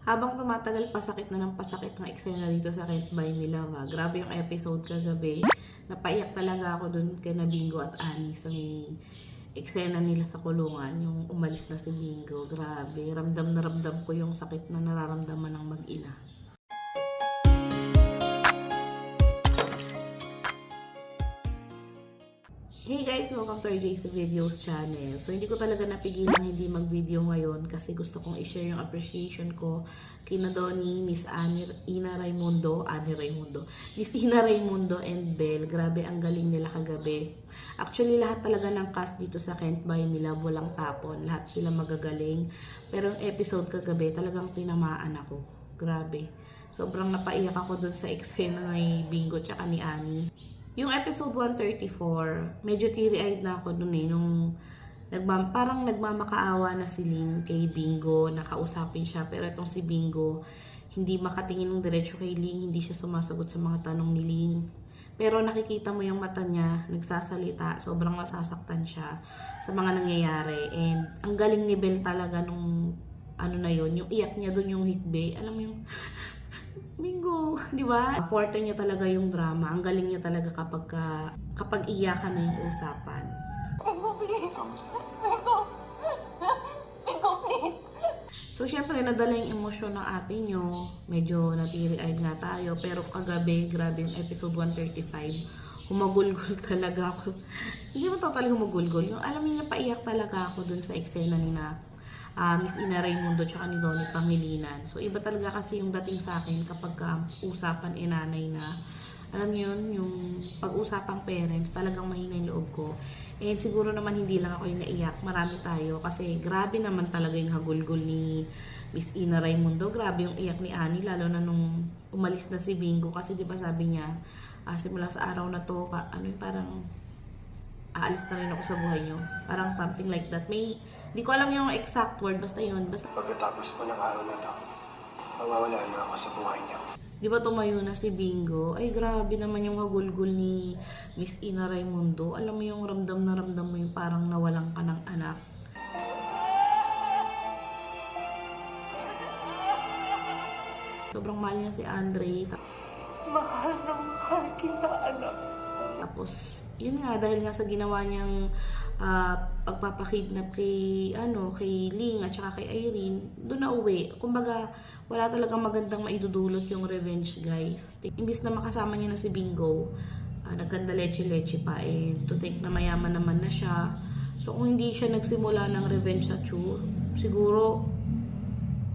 Habang tumatagal, pasakit na ng pasakit ng eksena dito sa Me Love. ah. Grabe yung episode kagabi. Napaiyak talaga ako dun kay na Bingo at Annie sa may eksena nila sa kulungan. Yung umalis na si Bingo. Grabe. Ramdam na ramdam ko yung sakit na nararamdaman ng mag-ina. Hey guys! Welcome to our JC Videos channel. So, hindi ko talaga napigilan hindi mag-video ngayon kasi gusto kong i-share yung appreciation ko kina Donnie, Miss Annie, Ina Raimundo, Annie Raimundo, Miss Ina Raimundo and Belle. Grabe, ang galing nila kagabi. Actually, lahat talaga ng cast dito sa Buy Me Love, walang tapon. Lahat sila magagaling. Pero yung episode kagabi, talagang tinamaan ako. Grabe. Sobrang napaiyak ako dun sa eksena ni Bingo tsaka ni Annie. Yung episode 134, medyo teary-eyed na ako dun eh, nung nagmam, parang nagmamakaawa na si Ling kay Bingo, nakausapin siya, pero itong si Bingo, hindi makatingin ng diretso kay Ling, hindi siya sumasagot sa mga tanong ni Ling. Pero nakikita mo yung mata niya, nagsasalita, sobrang nasasaktan siya sa mga nangyayari. And ang galing ni Belle talaga nung ano na yon yung iyak niya dun yung hikbe, alam mo yung Bingo, di ba? Forte niya talaga yung drama. Ang galing niya talaga kapag ka, kapag iyakan na yung usapan. Bingo, please. Bingo. Bingo, please. So, syempre, nadala yung emosyon ng ate nyo. Medyo natiri-eyed nga tayo. Pero kagabi, grabe yung episode 135. Humagulgol talaga ako. Hindi mo totally humagulgol. Yung alam niyo, paiyak talaga ako dun sa eksena ni na ah, Miss Ina Raimundo tsaka ni Donnie Pangilinan. So, iba talaga kasi yung dating sa akin kapag ka usapan eh nanay na alam niyo yun, yung pag-usapang parents, talagang mahina yung loob ko. And siguro naman hindi lang ako yung naiyak, marami tayo. Kasi grabe naman talaga yung hagulgol ni Miss Ina Raimundo. Grabe yung iyak ni Annie, lalo na nung umalis na si Bingo. Kasi di ba sabi niya, ah, simula sa araw na to, ka, ano parang aalis na rin ako sa buhay niyo. Parang something like that. May, di ko alam yung exact word, basta yun. Basta Pagkatapos po ng araw na to, mawawala na ako sa buhay niya. Di ba tumayo na si Bingo? Ay, grabe naman yung hagulgol ni Miss Ina Raimundo. Alam mo yung ramdam na ramdam mo yung parang nawalan ka ng anak. Sobrang mahal niya si Andre. Mahal na mahal kita, anak. Tapos, yun nga, dahil nga sa ginawa niyang ah, pagpapakidnap kay, ano, kay Ling at saka kay Irene, doon na uwi. Kumbaga, wala talagang magandang maidudulot yung revenge, guys. Imbis na makasama niya na si Bingo, uh, nagkanda leche-leche pa. Eh, to think na mayaman naman na siya. So, kung hindi siya nagsimula ng revenge sa Chu, siguro,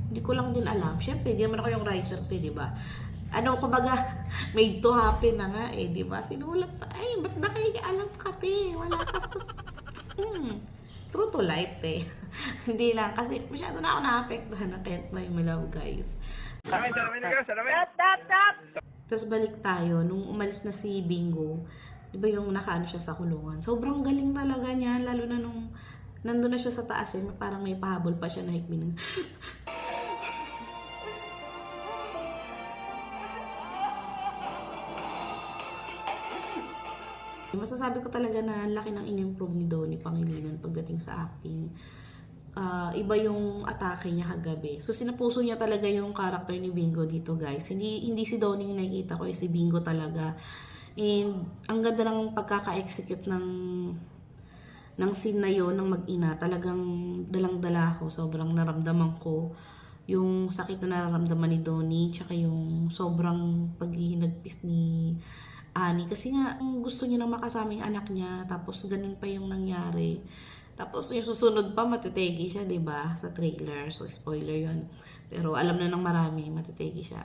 hindi ko lang din alam. Siyempre, di naman ako yung writer, te, di ba? Ano, kumbaga, made to happen na nga eh, di ba? Sinulat pa, ay, ba't nakikialam ka, te? Wala ka sa... Hmm, true to life, te. Hindi lang, kasi masyado na ako na-apektuhan na Can't Buy Me Love, guys. Stop, stop, stop. Tapos balik tayo, nung umalis na si Bingo, di ba yung nakaano siya sa kulungan? Sobrang galing talaga niya, lalo na nung nandun na siya sa taas eh, parang may pahabol pa siya na hikmin. Masasabi ko talaga na laki ng in-improve ni Donnie Pangilinan pagdating sa acting. Ah, iba yung atake niya kagabi. So sinapuso niya talaga yung character ni Bingo dito, guys. Hindi hindi si Donnie yung nakikita ko, eh, si Bingo talaga. And ang ganda ng pagkaka-execute ng ng scene na yon ng mag-ina. Talagang dalang-dala ako. Sobrang naramdaman ko yung sakit na nararamdaman ni Donnie tsaka yung sobrang paghihinagpis ni Ani. Kasi nga gusto niya nang makasama yung anak niya tapos ganun pa yung nangyari. Tapos yung susunod pa matitegi siya 'di ba sa trailer. So spoiler yon pero alam na ng marami matitegi siya.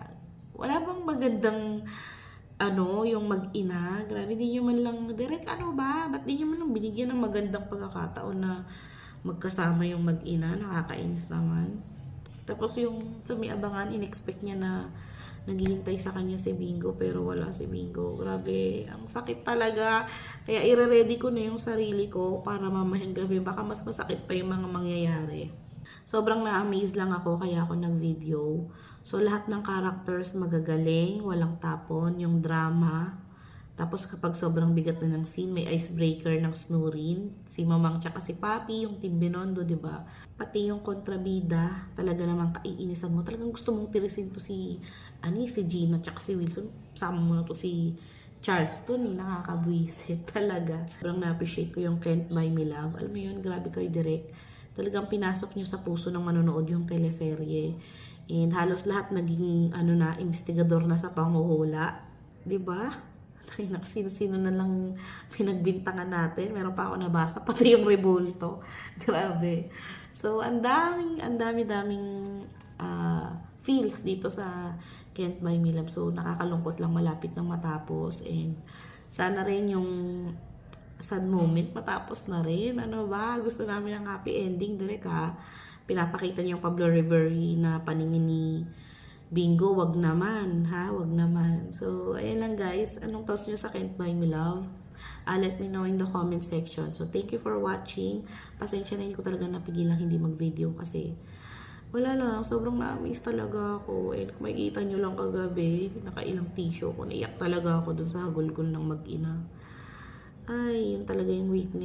Wala bang magandang ano, yung mag-ina, grabe, di nyo man lang, direct ano ba, ba't di nyo man lang binigyan ng magandang pagkakataon na magkasama yung mag-ina, nakakainis naman. Tapos yung sa may abangan, in-expect niya na naghihintay sa kanya si Bingo pero wala si Bingo. Grabe, ang sakit talaga. Kaya ire-ready ko na yung sarili ko para mamayang gabi baka mas masakit pa yung mga mangyayari. Sobrang na-amaze lang ako kaya ako nag-video. So lahat ng characters magagaling, walang tapon, yung drama. Tapos kapag sobrang bigat na ng scene, may icebreaker ng snorin. Si Mamang tsaka si Papi, yung Team Binondo, di ba? Pati yung kontrabida, talaga namang kaiinisan mo. Talagang gusto mong tirisin to si, ani, si Gina tsaka si Wilson. Sama mo na to si Charleston, eh, nakakabwisit talaga. Sobrang na-appreciate ko yung Can't Buy Me Love. Alam mo yun, grabe kayo direct. Talagang pinasok nyo sa puso ng manonood yung teleserye. And halos lahat naging, ano na, investigador na sa panghuhula. Di ba? Ay, naku, sino-sino na lang pinagbintangan natin. Meron pa ako nabasa, pati yung Revolto. Grabe. So, ang daming, ang dami-daming ah, feels dito sa Buy Me Love. So, nakakalungkot lang malapit ng matapos. And sana rin yung sad moment matapos na rin. Ano ba? Gusto namin ng happy ending. Direk ha. Pinapakita niyo yung Pablo Riveri na paningin ni Bingo, wag naman, ha? Wag naman. So, ayun lang guys. Anong thoughts nyo sa Can't Buy Me Love? Ah, let me know in the comment section. So, thank you for watching. Pasensya na hindi ko talaga napigilan hindi mag-video kasi wala lang, sobrang na-miss talaga ako. And kung makikita nyo lang kagabi, nakailang tissue ko. Naiyak talaga ako dun sa hagulgol ng mag-ina. Ay, yun talaga yung weakness.